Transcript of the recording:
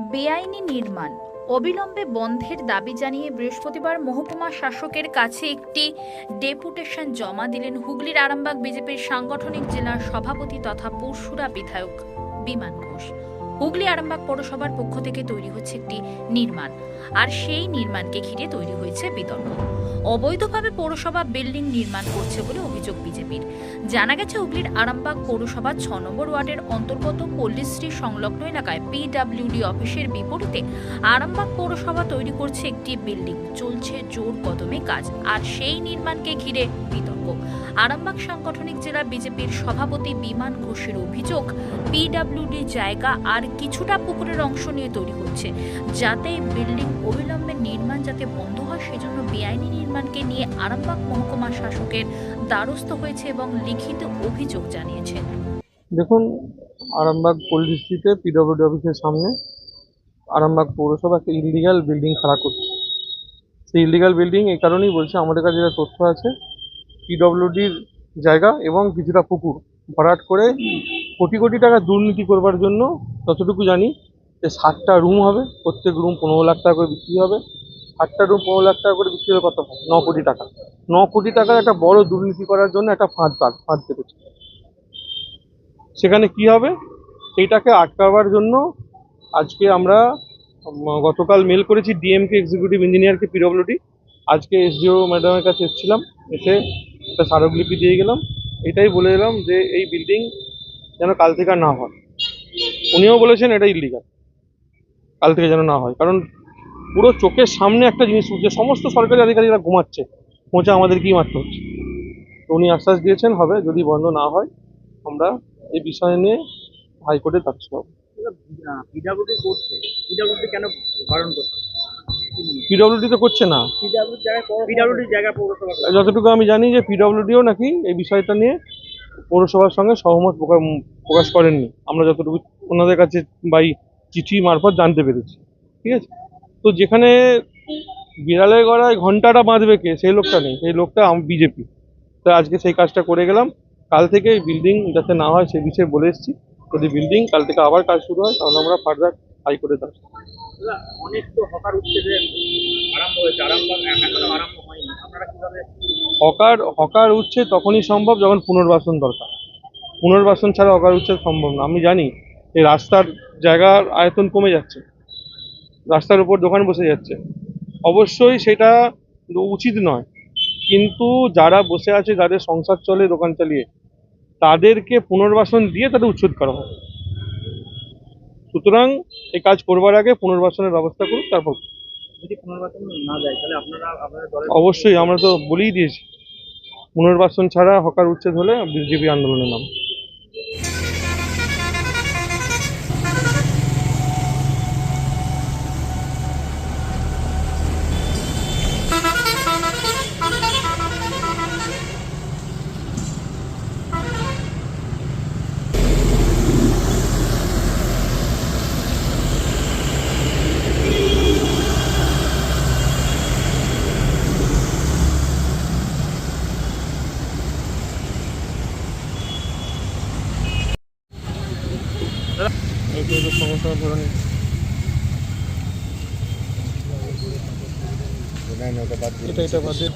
বেআইনি নির্মাণ। অবিলম্বে বন্ধের দাবি জানিয়ে বৃহস্পতিবার মহকুমা শাসকের কাছে একটি ডেপুটেশন জমা দিলেন হুগলির আরামবাগ বিজেপির সাংগঠনিক জেলার সভাপতি তথা পরশুরা বিধায়ক বিমান ঘোষ। হুগলি আরামবাগ পৌরসভার পক্ষ থেকে তৈরি হচ্ছে একটি নির্মাণ। আর সেই নির্মাণকে ঘিরে তৈরি হয়েছে বিতর্ক। অবৈধভাবে পৌরসভা বিল্ডিং নির্মাণ করছে বলে অভিযোগ বিজেপির। জানা গেছে, হুগলির আরামবাগ পৌরসভার ছ নম্বর ওয়ার্ডের অন্তর্গত পল্লীশ্রী সংলগ্ন এলাকায় পিডাব্লিউডি অফিসের বিপরীতে আরামবাগ পৌরসভা তৈরি করছে একটি বিল্ডিং। চলছে জোর কদমে কাজ। আর সেই নির্মাণকে ঘিরে বিতর্ক। আরামবাগ সাংগঠনিক জেলা বিজেপির সভাপতি বিমান ঘোষের অভিযোগ পিডাব্লিউডি জায়গা আর কিছুটা পুকুরের অংশ নিয়ে তৈরি হচ্ছে। যাতে বিল্ডিং অবিলম্বে নির্মাণ যাতে বন্ধ হয়, সেজন্য বেআইনি নির্মাণকে নিয়ে আরামবাগ মহকুমা শাসকের দ্বারস্থ হয়েছে এবং লিখিত অভিযোগ জানিয়েছেন। দেখুন, আরামবাগ পল্লিশ্রীতে পিডব্লিউডি অফিসের সামনে আরামবাগ পৌরসভা একটা ইলিগাল বিল্ডিং খাড়া করছে। সেই ইলিগাল বিল্ডিং এই কারণেই বলছে, আমাদের কাছে যেটা তথ্য আছে পিডব্লিউডির জায়গা এবং কিছুটা পুকুর। ভরাট করে কোটি কোটি টাকা দুর্নীতি করবার জন্য যতটুকু জানি যে ষাটটা রুম হবে, প্রত্যেক রুম পনেরো লাখ টাকা করে বিক্রি হবে। ষাটটা রুম পনেরো লাখ টাকা করে বিক্রি হলে কত? ন কোটি টাকা। ন কোটি টাকার একটা বড় দুর্নীতি করার জন্য একটা ফাঁদ পাক, ফাঁদ পেতেছে সেখানে কি হবে? সেইটাকে আটকাবার জন্য আজকে আমরা গতকাল মেল করেছি ডিএমকে এক্সিকিউটিভ ইঞ্জিনিয়ারকে পিডব্লিউডি আজকে এসডিও ম্যাডামের কাছে এসেছিলাম, এসে একটা স্মারকলিপি দিয়ে গেলাম। এটাই বলে দিলাম যে এই বিল্ডিং যেন কাল থেকে না হয়। উনিও বলেছেন এটা ইলিগাল কাল থেকে যেন না হয়। কারণ পুরো চোখের সামনে একটা জিনিস উঠছে সমস্ত সরকারি আধিকারিকরা ঘুমাচ্ছে পৌঁছে আমাদেরকেই মারতে হচ্ছে? তো উনি আশ্বাস দিয়েছেন, হবে, যদি বন্ধ না হয়, আমরা এই বিষয় নিয়ে হাইকোর্টে পিডাব্লিউডি করছে। কেন বারণ করছে? পিডব্লিউডি তো করছে না? করে। যতটুকু আমি জানি যে পিডব্লিউডিও নাকি এই বিষয়টা নিয়ে পৌরসভার সঙ্গে সহমত প্রকাশ করেননি। আমরা যতটুকু ওনাদের কাছে বাই চিঠি মারফত জানতে পেরেছি। ঠিক আছে? তো যেখানে বিড়ালের গড়ায় ঘন্টাটা বাঁধবে কে? সেই লোকটা নেই। সেই লোকটা বিজেপি তো আজকে সেই কাজটা করে গেলাম। কাল থেকে বিল্ডিং যাতে না হয় সেই বিষয়ে বলে এসেছি। যদি বিল্ডিং কাল থেকে আবার কাজ শুরু হয় তাহলে আমরা ফার্দার হাইকোর্টে দাদা, অনেক তো কীভাবে হকার হকার উঠছে তখনই সম্ভব যখন পুনর্বাসন দরকার। পুনর্বাসন ছাড়া হকার উঠছে সম্ভব না। আমি জানি এই রাস্তার জায়গার আয়তন কমে যাচ্ছে, রাস্তার উপর দোকান বসে যাচ্ছে। অবশ্যই সেটা উচিত নয়। কিন্তু যারা বসে আছে, যাদের সংসার চলে দোকান চালিয়ে, তাদেরকে পুনর্বাসন দিয়ে তাদের উচ্ছেদ করা হয়। সুতরাং এই কাজ করবার আগে পুনর্বাসনের ব্যবস্থা করুন তারপর যদি পুনর্বাসন না যায় তাহলে আপনারা আপনাদের অবশ্যই আমরা তো বলেই দিয়েছি। পুনর্বাসন ছাড়া হকার উচ্ছেদ হলে বিজেপি আন্দোলনের নাম সমস্যা ধরে নিন এটা এটা বাদ দিয়ে